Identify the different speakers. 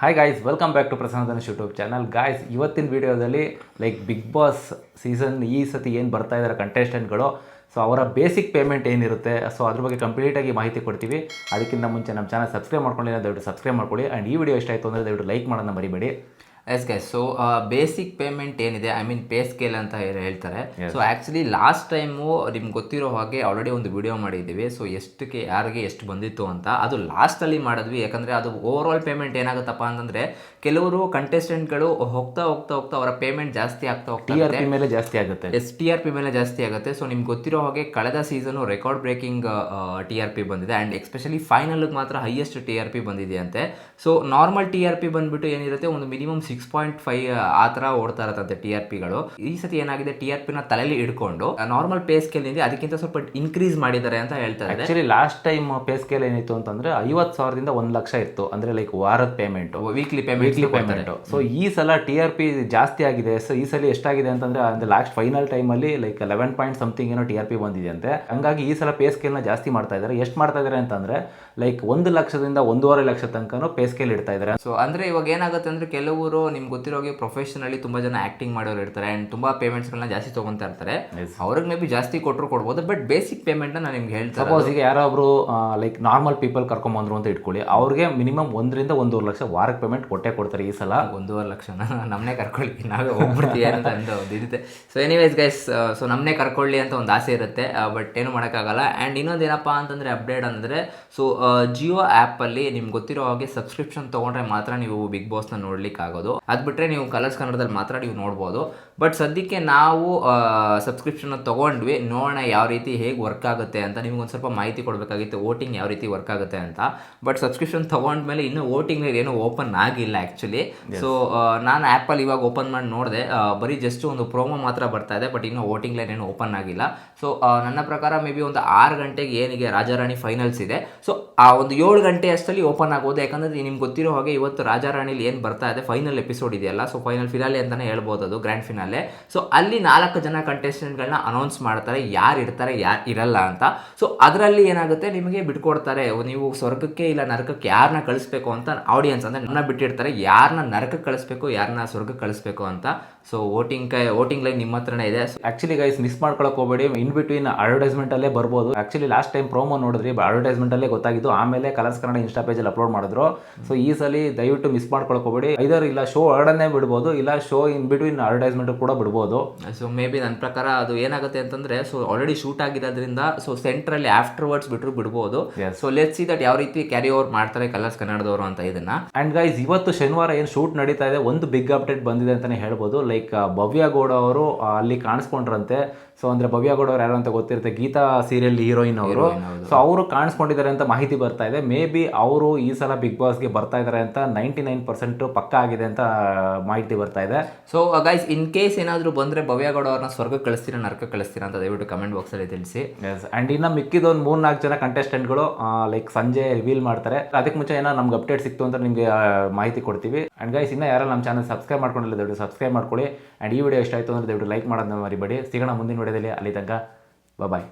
Speaker 1: Hi guys welcome back to Prasanna Dhanush YouTube channel guys ಇವತ್ತಿನ ವಿಡಿಯೋದಲ್ಲಿ like Bigg boss season ಈ ಸತಿ ಏನು ಬರ್ತಾ ಇದ್ದಾರೆ ಕಂಟೆಸ್ಟೆಂಟ್ಗಳು ಸೊ ಅವರ ಬೇಸಿಕ್ ಪೇಮೆಂಟ್ ಏನಿರುತ್ತೆ ಸೊ ಅದ್ರ ಬಗ್ಗೆ ಕಂಪ್ಲೀಟಾಗಿ ಮಾಹಿತಿ ಕೊಡ್ತೀವಿ. ಅದಕ್ಕಿಂತ ಮುಂಚೆ ನಮ್ಮ ಚಾನಲ್ ಸಬ್ಸ್ಕ್ರೈಬ್ ಮಾಡ್ಕೊಂಡಿಲ್ಲ, ದಯವಿಟ್ಟು ಸಬ್ಸ್ಕ್ರೈಬ್ ಮಾಡ್ಕೊಳ್ಳಿ. ಆ್ಯಂಡ್ ಈ ವಿಡಿಯೋ ಇಷ್ಟ ಆಯಿತು ಅಂದರೆ ದಯವಿಟ್ಟು ಲೈಕ್ ಮಾಡೋದನ್ನ ಮರಿಬೇಡಿ.
Speaker 2: Yes guys so basic payment ಏನಿದೆ ಐ ಮೀನ್ ಪೇ ಸ್ಕೇಲ್ ಅಂತ ಹೇಳ್ತಾರೆ. ಸೊ ಆಕ್ಚುಲಿ ಲಾಸ್ಟ್ ಟೈಮು ನಿಮ್ಗೆ ಗೊತ್ತಿರೋ ಹಾಗೆ ಆಲ್ರೆಡಿ ಒಂದು ವಿಡಿಯೋ ಮಾಡಿದ್ದೀವಿ. ಸೊ ಎಷ್ಟಕ್ಕೆ ಯಾರಿಗೆ ಎಷ್ಟು ಬಂದಿತ್ತು ಅಂತ. ಅದು ಲಾಸ್ಟಲ್ಲಿ ಮಾಡಿದ್ವಿ. ಯಾಕಂದರೆ ಅದು ಓವರ್ ಆಲ್ ಪೇಮೆಂಟ್ ಏನಾಗುತ್ತಪ್ಪ ಅಂತಂದರೆ ಕೆಲವರು ಕಂಟೆಸ್ಟೆಂಟ್ಗಳು ಹೋಗ್ತಾ ಹೋಗ್ತಾ ಹೋಗ್ತಾ ಅವರ ಪೇಮೆಂಟ್ ಜಾಸ್ತಿ ಆಗ್ತಾ ಹೋಗ್ತಾ
Speaker 1: ಮೇಲೆ ಜಾಸ್ತಿ ಆಗುತ್ತೆ.
Speaker 2: ಎಸ್ ಟಿ ಆರ್ ಪಿ ಮೇಲೆ ಜಾಸ್ತಿ ಆಗುತ್ತೆ. ಸೊ ನಿಮ್ಗೆ ಗೊತ್ತಿರೋ ಹಾಗೆ ಕಳೆದ season record breaking T R P ಬಂದಿದೆ. ಆ್ಯಂಡ್ ಎಸ್ಪೆಷಲಿ ಫೈನಲ್ಗೆ ಮಾತ್ರ ಹೈಯೆಸ್ಟ್ ಟಿ ಆರ್ ಪಿ ಬಂದಿದೆ ಅಂತೆ so normal T R P ಬಂದ್ಬಿಟ್ಟು ಏನಿರುತ್ತೆ ಒಂದು ಮಿನಿಮಮ್ ಸಿಕ್ಸ್ ಪಾಯಿಂಟ್ ಫೈವ್ ಆ ಥರ ಓಡ್ತಾ ಇರತ್ತಂತೆ ಟಿ ಆರ್ ಪಿಗಳು ಈ ಸತಿ ಏನಾಗಿದೆ ಟಿ ಆರ್ ಪಿನ ತಲೆಯಲ್ಲಿ ಇಟ್ಕೊಂಡು ನಾರ್ಮಲ್ ಪೇ ಸ್ಕೇಲ್ನಿಂದ ಅದಕ್ಕಿಂತ ಸ್ವಲ್ಪ ಇನ್ಕ್ರೀಸ್ ಮಾಡಿದ್ದಾರೆ ಅಂತ ಹೇಳ್ತಾರೆ
Speaker 1: actually last time pay scale ಏನಿತ್ತು ಅಂತಂದ್ರೆ ಐವತ್ತು ಸಾವಿರದಿಂದ ಒಂದು ಲಕ್ಷ ಇತ್ತು. ಅಂದ್ರೆ ಲೈಕ್ ವಾರದ payment
Speaker 2: weekly payment
Speaker 1: weekly payment so ಈ ಸಲ ಟಿ ಆರ್ ಪಿ ಜಾಸ್ತಿ ಆಗಿದೆ. ಸೊ ಈ ಸಲ ಎಷ್ಟಾಗಿದೆ ಅಂತಂದ್ರೆ ಅಂದ್ರೆ ಲಾಸ್ಟ್ ಫೈನಲ್ ಟೈಮಲ್ಲಿ ಲೈಕ್ ಲೆವೆನ್ ಪಾಯಿಂಟ್ ಸಮಥಿಂಗ್ ಏನೋ ಟಿ ಆರ್ ಪಿ ಬಂದಿದೆ ಅಂತೆ ಹಂಗಾಗಿ ಈ ಸಲ ಪೇ ಸ್ಕೇಲ್ನ ಜಾಸ್ತಿ ಮಾಡ್ತಾ ಇದ್ದಾರೆ. ಎಷ್ಟು ಮಾಡ್ತಾ ಇದ್ದಾರೆ ಅಂತಂದ್ರೆ ಲೈಕ್ ಒಂದು ಲಕ್ಷದಿಂದ ಒಂದೂವರೆ ಲಕ್ಷ ತನಕ ಪೇ ಸ್ಕೇಲ್ ಇಡ್ತಾ ಇದ್ದಾರೆ.
Speaker 2: ಸೊ ಅಂದ್ರೆ ಇವಾಗ ಏನಾಗುತ್ತೆ ಅಂದ್ರೆ ಕೆಲವರು ನಿಮ್ಗೆ ಗೊತ್ತಿರೋ ಹಾಗೆ ಪ್ರೊಫೆಷನಲ್ಲಿ ತುಂಬಾ ಜನ ಆಕ್ಟಿಂಗ್ ಮಾಡೋರು ಇರ್ತಾರೆ ಆ್ಯಂಡ್ ತುಂಬಾ ಪೇಮೆಂಟ್ಸ್ಗಳನ್ನ ಜಾಸ್ತಿ ತಗೊಂತಾ ಇರ್ತಾರೆ. ಅವ್ರಿಗೆ ಮೇ ಬಿ ಜಾಸ್ತಿ ಕೊಟ್ಟರು ಕೊಡ್ಬೋದು ಬಟ್ ಬೇಸಿಕ್ ಪೇಮೆಂಟ್ ನಾನು ನಿಮ್ಗೆ ಹೇಳ್ತಾರೆ
Speaker 1: ಸಪೋಸ್ ಈಗ ಯಾರೊಬ್ರು ಲೈಕ್ ನಾರ್ಮಲ್ ಪೀಪಲ್ ಕರ್ಕೊಂಬಂದ್ರು ಅಂತ ಇಟ್ಕೊಳ್ಳಿ ಅವ್ರಿಗೆ ಮಿನಿಮಮ್ ಒಂದರಿಂದ ಒಂದೂವರೆ ಲಕ್ಷ ವಾರಕ್ಕೆ ಪೇಮೆಂಟ್ ಕೊಟ್ಟೆ ಕೊಡ್ತಾರೆ ಈ ಸಲ.
Speaker 2: ಒಂದೂವರೆ ಲಕ್ಷ ನಮ್ನೆ ಕರ್ಕೊಳ್ಳಿ ನಾವೇ ಹೋಗ್ಬಿಡ್ತೀವಿ ಅಂತ ಒಂದು ಇರುತ್ತೆ. ಸೊ ಎನಿವೇಸ್ ಗೈಸ್ ಸೊ ನಮ್ನೆ ಕರ್ಕೊಳ್ಳಿ ಅಂತ ಒಂದು ಆಸೆ ಇರುತ್ತೆ ಬಟ್ ಏನು ಮಾಡೋಕ್ಕಾಗಲ್ಲ. ಆ್ಯಂಡ್ ಇನ್ನೊಂದು ಏನಪ್ಪ ಅಂತಂದರೆ ಅಪ್ಡೇಟ್ ಅಂದರೆ ಸೊ ಜಿಯೋ ಆ್ಯಪಲ್ಲಿ ನಿಮ್ಗೆ ಗೊತ್ತಿರೋ ಹಾಗೆ ಸಬ್ಸ್ಕ್ರಿಪ್ಷನ್ ತೊಗೊಂಡ್ರೆ ಮಾತ್ರ ನೀವು ಬಿಗ್ ಬಾಸ್ನ ನೋಡ್ಲಿಕ್ಕೆ ಆಗೋದು ಅದು ಬಿಟ್ಟರೆ ನೀವು ಕಲರ್ಸ್ ಕನ್ನಡದಲ್ಲಿ ಮಾತ್ರ ನೀವು ನೋಡ್ಬೋದು. ಬಟ್ ಸದ್ಯಕ್ಕೆ ನಾವು ಸಬ್ಸ್ಕ್ರಿಪ್ಷನ್ ತೊಗೊಂಡ್ವಿ. ನೋಡೋಣ ಯಾವ ರೀತಿ ಹೇಗೆ ವರ್ಕ್ ಆಗುತ್ತೆ ಅಂತ. ನಿಮ್ಗೆ ಒಂದು ಸ್ವಲ್ಪ ಮಾಹಿತಿ ಕೊಡಬೇಕಾಗಿತ್ತು ವೋಟಿಂಗ್ ಯಾವ ರೀತಿ ವರ್ಕ್ ಆಗುತ್ತೆ ಅಂತ. ಬಟ್ ಸಬ್ಸ್ಕ್ರಿಪ್ಷನ್ ತೊಗೊಂಡ್ಮೇಲೆ ಇನ್ನೂ ವೋಟಿಂಗ್ ಏನೂ ಓಪನ್ ಆಗಿಲ್ಲ ಆ್ಯಕ್ಚುಲಿ ಸೊ ನಾನು ಆ್ಯಪಲ್ಲಿ ಇವಾಗ ಓಪನ್ ಮಾಡಿ ನೋಡಿದೆ. ಬರೀ ಜಸ್ಟ್ ಒಂದು ಪ್ರೋಮೋ ಮಾತ್ರ ಬರ್ತಾ ಇದೆ. ಬಟ್ ಇನ್ನೂ ವೋಟಿಂಗ್ ಲೈನ್ ಏನು ಓಪನ್ ಆಗಿಲ್ಲ. ಸೊ ನನ್ನ ಪ್ರಕಾರ ಮೇ ಬಿ ಒಂದು ಆರು ಗಂಟೆಗೆ ಏನಿಗೆ ರಾಜಾರಾಣಿ ಫೈನಲ್ಸ್ ಇದೆ. ಸೊ ಆ ಒಂದು ಏಳು ಗಂಟೆ ಅಷ್ಟರಲ್ಲಿ ಓಪನ್ ಆಗೋದು. ಯಾಕಂದರೆ ನಿಮ್ಗೆ ಗೊತ್ತಿರೋ ಹಾಗೆ ಇವತ್ತು ರಾಜಾರಾಣಿಲಿ ಏನು ಬರ್ತಾ ಇದೆ? ಫೈನಲ್ ಎಪಿಸೋಡ್ ಇದೆಯಲ್ಲ? ಸೊ ಫೈನಲ್ ಫಿನಾಲೆ ಅಂತಲೇ ಹೇಳ್ಬೋದು ಅದು ಗ್ರ್ಯಾಂಡ್ ಫಿನಾಲೆ ಸೊ ಅಲ್ಲಿ ನಾಲ್ಕು ಜನ ಕಂಟೆಸ್ಟೆಂಟ್ಗಳನ್ನ ಅನೌನ್ಸ್ ಮಾಡ್ತಾರೆ, ಯಾರು ಇರ್ತಾರೆ, ಯಾರು ಇರಲ್ಲ ಅಂತ. ಸೊ ಅದರಲ್ಲಿ ಏನಾಗುತ್ತೆ? ನಿಮಗೆ ಬಿಟ್ಕೊಡ್ತಾರೆ ನೀವು ಸ್ವರ್ಗಕ್ಕೆ ಇಲ್ಲ ನರಕಕ್ಕೆ ಯಾರನ್ನ ಕಳಿಸ್ಬೇಕು ಅಂತ ಆಡಿಯನ್ಸ್ ಅಂದರೆ ನನ್ನ ಬಿಟ್ಟಿರ್ತಾರೆ ಯಾರನ್ನ ನರಕಕ್ಕೆ ಕಳಿಸ್ಬೇಕು ಯಾರನ್ನ ಸ್ವರ್ಗಕ್ಕೆ ಕಳಿಸ್ಬೇಕು ಅಂತ. ಸೊ ವೋಟಿಂಗ್ ಕೈ ವೋಟಿಂಗ್ ಲೈನ್ ನಿಮ್ಮ ಹತ್ರನೇ ಇದೆ.
Speaker 1: ಆಕ್ಚುಲಿ ಗೈಸ್ ಮಿಸ್ ಮಾಡ್ಕೊಳಕ್ ಹೋಗಬೇಡಿ. ಇನ್ ಬಿಟ್ವೀನ್ ಅಡ್ವರ್ಟೈಸ್ಮೆಂಟ್ ಅಲ್ಲೇ ಬರ್ಬೋದು. ಆಕ್ಚುಲಿ ಲಾಸ್ಟ್ ಟೈಮ್ ಪ್ರೋಮೋ ನೋಡಿದ್ರಿ ಅಡ್ವರ್ಟೈಸ್ಮೆಂಟ್ ಅಲ್ಲೇ ಗೊತ್ತಾಗಿದ್ದು. ಆಮೇಲೆ ಕಲರ್ಸ್ ಕನ್ನಡ ಇನ್ಸ್ಟಾ ಪೇಜಲ್ಲಿ ಅಪ್ಲೋಡ್ ಮಾಡಿದ್ರು. ಸೊ ಈ ಸಲ ದಯವಿಟ್ಟು ಮಿಸ್ ಮಾಡ್ಕೊಳಕ್ ಹೋಗಬೇಡಿ. ಐದರ್ ಇಲ್ಲ ಶೋ ಹರಡನ್ನೇ ಬಿಡ್ಬೋದು ಇಲ್ಲ ಶೋ ಇನ್ ಬಿಟ್ವೀನ್ ಅಡ್ವರ್ಟೈಸ್ಮೆಂಟ್ ಕೂಡ ಬಿಡ್ಬೋದು.
Speaker 2: ಸೊ ಮೇ ಬಿ ನನ್ನ ಪ್ರಕಾರ ಅದು ಏನಾಗುತ್ತೆ ಅಂತಂದ್ರೆ ಸೊ ಆಲ್ರೆಡಿ ಶೂಟ್ ಆಗಿರೋದ್ರಿಂದ ಸೊ ಸೆಂಟ್ರಲ್ಲಿ ಆಫ್ಟರ್ ವರ್ಡ್ಸ್ ಬಿಟ್ಟರು ಬಿಡ್ಬೋದು. ಸೊ ಲೆಟ್ ಸಿ ದಟ್ ಯಾವ ರೀತಿ ಕ್ಯಾರಿ ಓವರ್ ಮಾಡ್ತಾರೆ ಕಲರ್ಸ್ ಕನ್ನಡದವರು ಅಂತ ಇದನ್ನ.
Speaker 1: ಅಂಡ್ ಗೈಸ್ ಇವತ್ತು ಶನಿವಾರ ಏನು ಶೂಟ್ ನಡೀತಾ ಇದೆ ಒಂದು ಬಿಗ್ ಅಪ್ಡೇಟ್ ಬಂದಿದೆ ಅಂತಾನೆ ಹೇಳ್ಬೋದು. ಲೈಕ್ ಭವ್ಯ ಗೌಡ ಅವರು ಅಲ್ಲಿ ಕಾಣಿಸ್ಕೊಂಡ್ರಂತೆ. ಸೊ ಅಂದ್ರೆ ಭವ್ಯ ಗೌಡ ಅವ್ರು ಯಾರು ಅಂತ ಗೊತ್ತಿರುತ್ತೆ ಗೀತಾ ಸೀರಿಯಲ್ ಹೀರೋಯಿನ್ ಅವರು. ಸೊ ಅವರು ಕಾಣಿಸ್ಕೊಂಡಿದ್ದಾರೆ ಅಂತ ಮಾಹಿತಿ ಬರ್ತಾ ಇದೆ. ಮೇ ಬಿ ಅವರು ಈ ಸಲ ಬಿಗ್ ಬಾಸ್ಗೆ ಬರ್ತಾ ಇದ್ದಾರೆ ಅಂತ ನೈಂಟಿ ನೈನ್ ಪರ್ಸೆಂಟ್ ಪಕ್ಕ ಆಗಿದೆ ಅಂತ ಮಾಹಿತಿ ಬರ್ತಾ ಇದೆ.
Speaker 2: ಸೊ ಗೈಸ್ ಇನ್ ಕೇಸ್ ಏನಾದರೂ ಬಂದ್ರೆ ಭವ್ಯಗೌಡ ಅವ್ರನ್ನ ಸ್ವರ್ಗಕ್ಕೆ ಕಳಿಸ್ತೀರಾ ನರಕ ಕಳಿಸ್ತೀರಾ ಅಂತ ದಯವಿಟ್ಟು ಕಮೆಂಟ್ ಬಾಕ್ಸಲ್ಲಿ ತಿಳಿಸಿ.
Speaker 1: ಎಸ್ ಆ್ಯಂಡ್ ಇನ್ನು ಮಿಕ್ಕಿದೊಂದು ಮೂರು ನಾಲ್ಕು ಜನ ಕಂಟೆಸ್ಟೆಂಟ್ಗಳು ಲೈಕ್ ಸಂಜೆ ರಿವೀಲ್ ಮಾಡ್ತಾರೆ. ಅದಕ್ಕೆ ಮುಂಚೆ ಏನೋ ನಮ್ಗೆ ಅಪ್ಡೇಟ್ ಸಿಕ್ತು ಅಂತ ನಿಮಗೆ ಮಾಹಿತಿ ಕೊಡ್ತೀವಿ. ಆ್ಯಂಡ್ ಗೈಸ್ ಇನ್ನೂ ಯಾರು ನಮ್ಮ ಚಾನಲ್ ಸಬ್ಸ್ಕ್ರೈಬ್ ಮಾಡ್ಕೊಂಡಿಲ್ಲ ದಯವಿಟ್ಟು ಸಬ್ಸ್ಕ್ರೈಬ್ ಮಾಡ್ಕೊಳ್ಳಿ. ಆ್ಯಂಡ್ ಈ ವಿಡಿಯೋ ಇಷ್ಟ ಆಯಿತು ಅಂದರೆ ದಯವಿಟ್ಟು ಲೈಕ್ ಮಾಡೋದನ್ನ ಮರಿಬೇಡಿ. ಸಿಗೋಣ ಮುಂದಿನ ವಿಡಿಯೋದಲ್ಲಿ ಅಲ್ಲಿ ತನಕ ಬಾಯ್